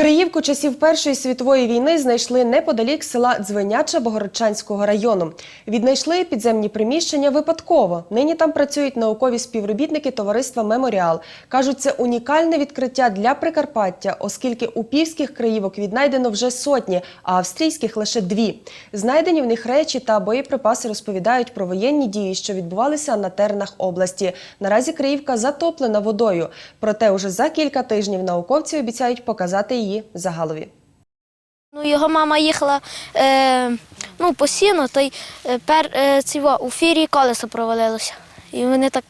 Криївку часів Першої світової війни знайшли неподалік села Дзвеняча Богородчанського району. Віднайшли підземні приміщення випадково. Нині там працюють наукові співробітники товариства Меморіал. Кажуть, це унікальне відкриття для Прикарпаття, оскільки упівських криївок віднайдено вже сотні, а австрійських лише дві. Знайдені в них речі та боєприпаси розповідають про воєнні дії, що відбувалися на теренах області. Наразі Криївка затоплена водою. Проте уже за кілька тижнів науковці обіцяють показати її загалові. Ну, його мама їхала е, ну, по сіну, то й е, пер, е, ціво, у фірі колесо провалилося. І вони так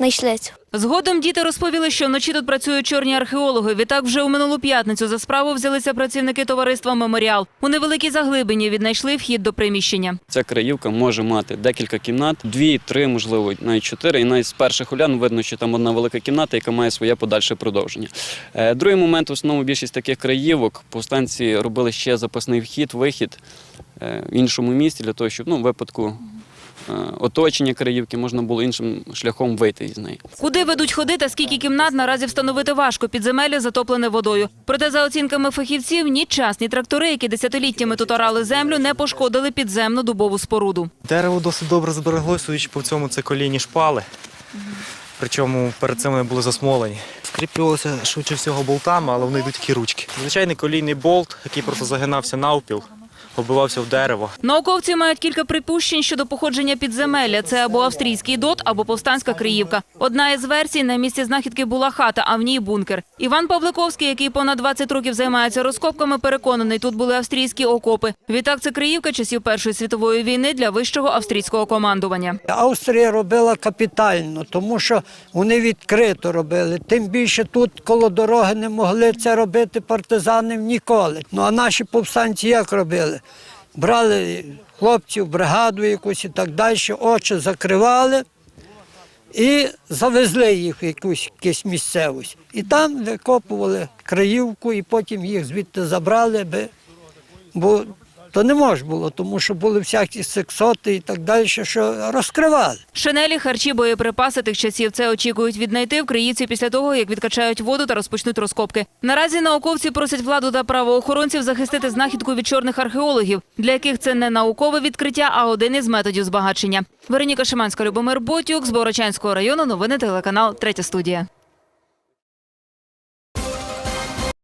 знайшли. Згодом діти розповіли, що вночі тут працюють чорні археологи. Відтак вже у минулу п'ятницю за справу взялися працівники товариства Меморіал. У невеликій заглибині віднайшли вхід до приміщення. Ця краївка може мати декілька кімнат, дві, три, можливо, навіть чотири. І навіть з перших улян видно, що там одна велика кімната, яка має своє подальше продовження. Е, Другий момент, в основному більшість таких краївок повстанці робили ще запасний вхід, вихід е, в іншому місці для того, щоб ну, в випадку оточення краївки можна було іншим шляхом вийти із неї. Куди ведуть ходи та скільки кімнат наразі встановити важко. Підземелля затоплене водою. Проте, за оцінками фахівців, ні час, ні трактори, які десятиліттями тут орали землю, не пошкодили підземну дубову споруду. Дерево досить добре збереглося, судячи по цьому, це колійні шпали. Причому перед цим вони були засмолені. Скріплювалося швидше всього болтами, але вони йдуть такі ручки. Звичайний колійний болт, який просто загинався навпіл, оббивався в дерево. Науковці мають кілька припущень щодо походження підземелля. Це або австрійський дот, або повстанська Криївка. Одна із версій на місці знахідки була хата, а в ній бункер. Іван Павликовський, який понад 20 років займається розкопками, переконаний, тут були австрійські окопи. Відтак це Криївка часів Першої світової війни для вищого австрійського командування. Австрія робила капітально, тому що вони відкрито робили. Тим більше тут коло дороги не могли це робити партизани ніколи. Ну а наші повстанці як робили? Брали хлопців, бригаду якусь і так далі, очі закривали і завезли їх в якусь, місцевість. І там викопували краївку, і потім їх звідти забрали, бо то не можна було, тому що були всякі сексоти і так далі, що розкривали. Шинелі, харчі, боєприпаси тих часів це очікують віднайти в Криївці після того, як відкачають воду та розпочнуть розкопки. Наразі науковці просять владу та правоохоронців захистити знахідку від чорних археологів, для яких це не наукове відкриття, а один із методів збагачення. Вероніка Шиманська, Любомир Ботюк з Борочанського району. Новини телеканал Третя студія.